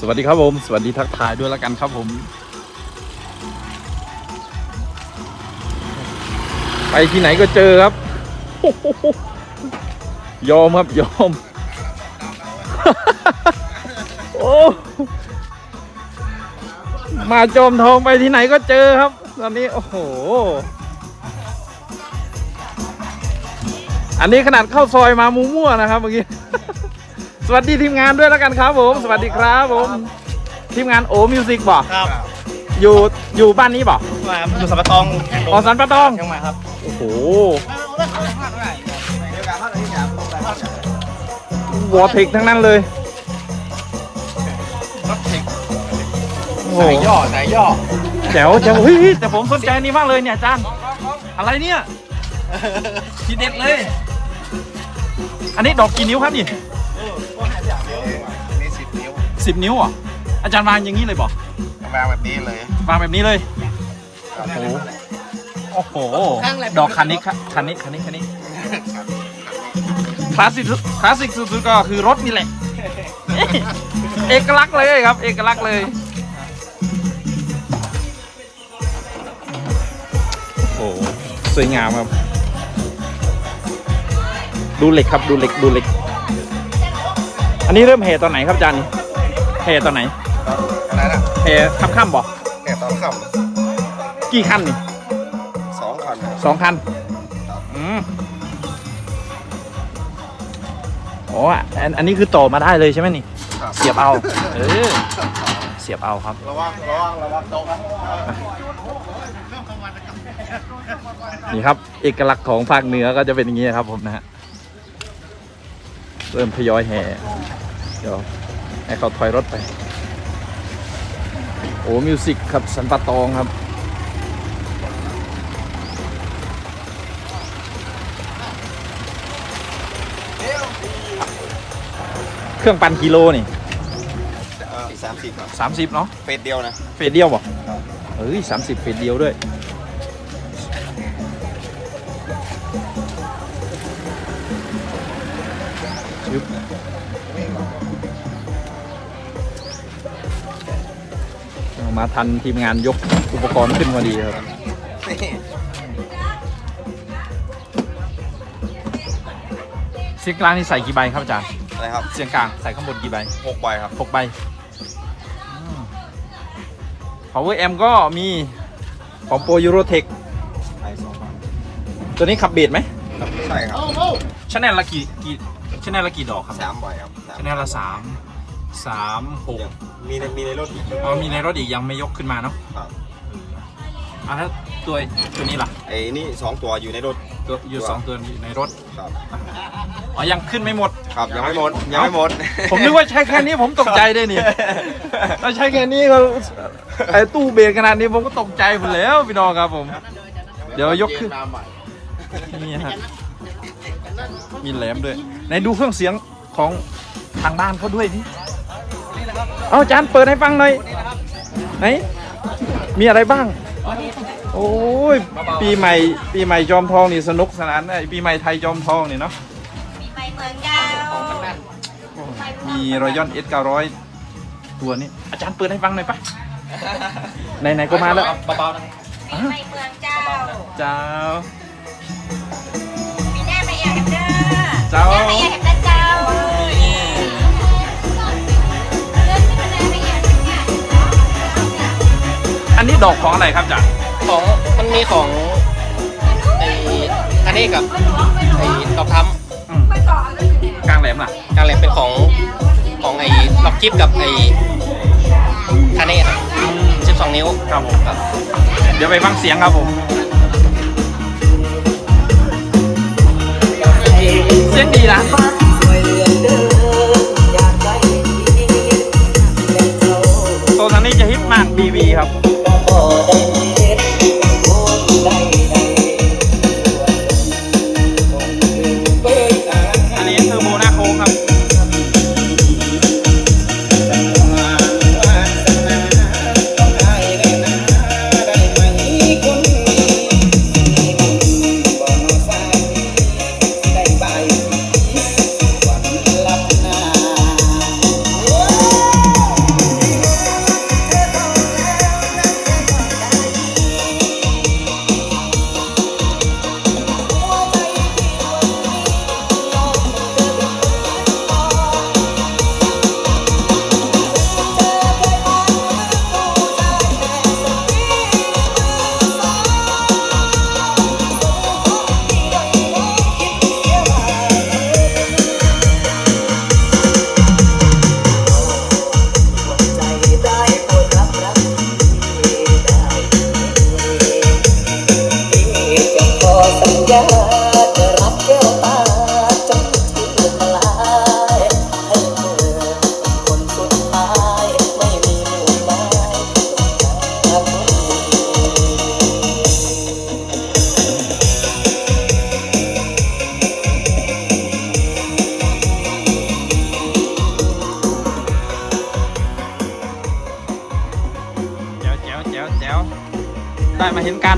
สวัสดีครับผม สวัสดีทักทายด้วยแล้วกันครับผม ไปที่ไหนก็เจอครับ ยอมครับยอม โอ้มาจอมทองไปที่ไหนก็เจอครับ ตอนนี้โอ้โห อันนี้ขนาดเข้าซอยมามูมั่วนะครับเมื่อกี้ สวัสดีทีมงานด้วยแล้วกันครับผม สวัสดีครับผม ทีมงานโอมิวสิกบอกครับอยู่อยู่บ้านนี้บอกมาครับอยู่สัมปะตองออสันปะตอง เชียงใหม่ครับโอ้โหวอเทคทั้งนั้นเลย รถเทคโอ้โห สายย่อสายย่อแจ๋วแจ๋วเฮ้ยแต่ผมสนใจอันนี้มากเลยเนี่ยอาจารย์ อะไรเนี่ย ทีเด็ดเลย อันนี้ดอกกี่นิ้วครับนี่นี่สิบนิ้ว สิบนิ้วเหรอะอาจารย์วางอย่างนี้เลยบอกวางแบบนี้เลยวางแบบนี้เลยโอ้โหโอ้โหดอกคันนี้ครับคันนี้คันนี้คันนี้คลาสสิกสุดคลาสสิกสุดๆก็คือรถนี่แหละ เอกลักษณ์เลยครับ เอกลักษณ์เลยโอ้โหสวยงามครับ ดูเหล็กครับดูเหล็กดูเหล็ก อันนี้เริ่มเหตอนไหนครับอาจารย์เหตอนไหนอะไรนะเหค่ำๆบอกแก่ตอนค่กี่คันนี่ำสองคันสองคันอืมอ๋ออันอันนี้คือต่อมาได้เลยใช่ไหมนี่เสียบเอา เออ เสียบเอาครับ ระวังระวังระวังโต๊ะนะนี่ครับ เอกลักษณ์ของภาคเหนือก็จะเป็นอย่างนี้ครับผมนะฮะ เริ่มทยอยแห่เดี๋ยว ให้เขาถอยรถไป โอ้มิวสิกครับสันปะตองครับเครื่องปั่นกิโลนี่สามสิบครับสามสิบเนาะเฟสเดียวนะเฟสเดียวบ่เอ้ยสามสิบเฟสเดียวด้วย ชึบ มาทันทีมงานยกอุปกรณ์ขึ้นพอดีครับเสียงกลางนี่ใส่กี่ใบครับอาจารย์อะไรครับเสียงกลางใส่ข้างบนกี่ใบหกใบครับหกใบ power amp ก็มีของโปรยูโรเทคไอสองใบตัวนี้ขับเบสไหมใช่ครับชแนลละกี่กี่ชแนลละกี่ดอกครับสามใบครับชแนลละสาม สามหกมีในมีในรถอีกอ๋อมีในรถอีกยังไม่ยกขึ้นมาเนาะครับอะแล้วตัวตัวนี้ล่ะไอ้นี่สองตัวอยู่ในรถตัวอยู่สองตัวอยู่ในรถครับอ๋อยังขึ้นไม่หมดครับยังไม่หมดยังไม่หมด ผมนึกว่าใช้แค่นี้ผมตกใจด้วยนี่ถ้าใช้แค่นี้ก็ไอ้ตู้เบสขนาดนี้ผมก็ตกใจหมดแล้วพี่น้องครับผม เดี๋ยวยกขึ้นนี่ฮะมีแหลมด้วยไหนดูเครื่องเสียงของทางบ้านเขาด้วยนี่ เอาอาจารย์เปิดให้ฟังหน่อยไหนมีอะไรบ้าง โอ้ยปีใหม่ ปีใหม่จอมทองนี่สนุกสนานไอ้ปีใหม่ไทยจอมทองนี่เนาะมีไปเมืองเจ้ามีรอยอนเอสเก้าร้อยตัวนี้ อาจารย์เปิดให้ฟังหน่อยปะไหนๆก็มาแล้วเบาๆนะมีไปเมืองเจ้าเจ้า ดอกของอะไรครับอาจารย์ของมันมีของไอ้คันนี้กับไอ้ดอกทอืมกลางแหลมล่ะำกลางแหลมเป็นของของไอ้ดอกกิฟกับไอ้คันนี้ครับ12นิ้วครับผมครับ เดี๋ยวไปฟังเสียงครับผม เสียงดีนะ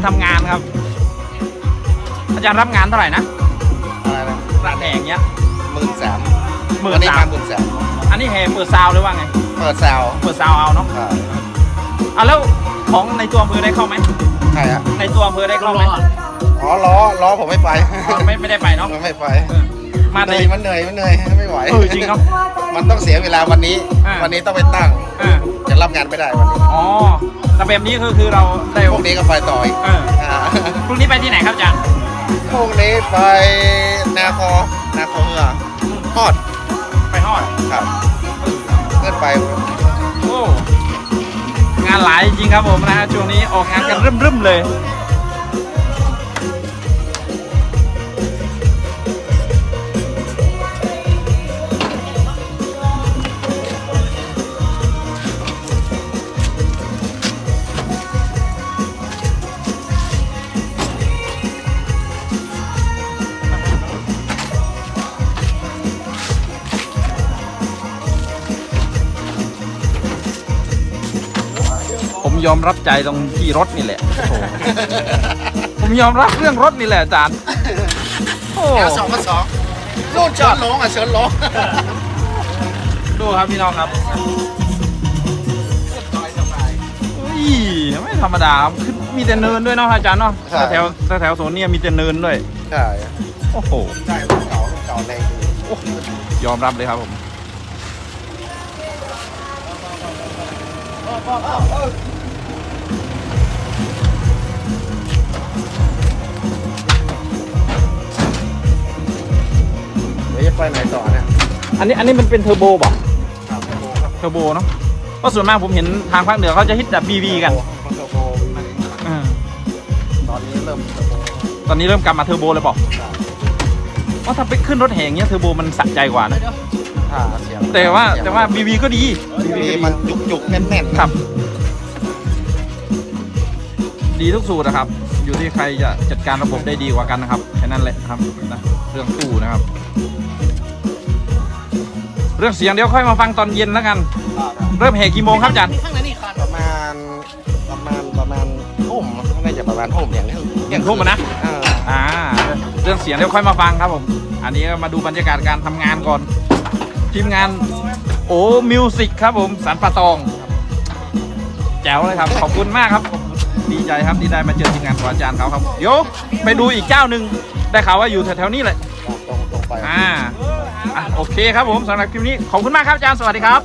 ทำงานครับ อาจารย์รับงานเท่าไหร่นะอะไรนะระแดงเนี้ยหมื่นสามหมื่วันนนี้สามามหมื่นสามอันนี้แห่เปิดซาวหรือว่าไง เปิดซาวเปิดซาวเอาเนาะครับอะแล้วของในตัวอำเภอได้เข้าไหมใครอะในตัวอำเภอได้เข้าไหมอ๋อล้อล้อผมไม่ไปอ๋อไม่ไม่ได้ไปเนาะไม่ไปเออมาเหในนื่อยมันเหนื่อยมันเหนื่อยไม่ไหว เออจริงเนาะ มันต้องเสียเวลาวันนี้ อ่า วันนี้ต้องไปตั้งเออจะรับงานไม่ได้วันนี้อ๋อแต่แบบนี้คือคือเราได้พวกนี้ก็ไปต่ออีกเอออ่าพรุ่งนี้ไปที่ไหนครับอาจารย์พวกนี้ไปนาคอนาคอเหือทอดไปฮอด ครับเลื่อนไปโอ้ งานหลายจริงครับผมนะฮะช่วงนี้ออกงานกันรึมๆเลย อมรับใจตรงที่รถนี่แหละโอ้โหผมยอมรับเรื่องรถนี่แหละอาจารย์โอ้แถวสองกับสองรุ่นเชิญลงอะเชิญลงดูครับพี่น้องครับอุ้ยไม่ธรรมดาครับคือมีแต่เนินด้วยเนาะอาจารย์เนาะแถวแถวแถวโซนเนี่ยมีแต่เนินด้วย ใช่โอ้โห ใช่รุ่นเก่ารุ่นเก่าแรงดียอมรับเลยครับผม เดี๋ยวจะไปไหนต่อเนี่ยอันนี้อันนี้มันเป็นเทอร์โบป่ะเทอร์โบเนาะเพราะส่วนมากผมเห็นทางภาคเหนือเขาจะฮิตแบบบีบีกันเทอร์โบอืมตอนนี้เริ่มเทอร์โบตอนนี้เริ่มกลับมาเทอร์โบเลยเปล่ะเพราะถ้าไปขึ้นรถแห่งเงี้ยเทอร์โบมันสะใจกว่านะอ่าเสียงแต่ว่าแต่ว่าบีบีก็ดีบีมันยุกยุกๆแน่นแน่นๆ ครับ ดีทุกสูตรนะครับ อยู่ที่ใครจะจัดการระบบได้ดีกว่ากันนะครับแค่นั้นแหละครับนะเรื่องตู้นะครับ เรื่องเสียงเดี๋ยวค่อยมาฟังตอนเย็นแล้วกัน เริ่มแห่กี่โมงครับอาจารย์ประมาณประมาณประมาณทุ่มน่าจะประมาณทุ่มอย่างนี้อย่างทุ่มอะนะอ่าอ่า เรื่องเสียงเดี๋ยวค่อยมาฟังครับผม อันนี้ก็มาดูบรรยากาศการทำงานก่อน ทีมงานโอ้มิวสิกครับผม สันปะตอง แจ๋วเลยครับ ขอบคุณมากครับ ดีใจครับที่ได้มาเจอทีมงานของอาจารย์เขาครับเดี๋ยวไปดูอีกเจ้าหนึ่งได้ข่าวว่าอยู่แถวๆนี้เลยตรงตรงไปอ่าอะโอเคครับผมสำหรับคลิปนี้ขอบคุณมากครับอาจารย์สวัสดีครับ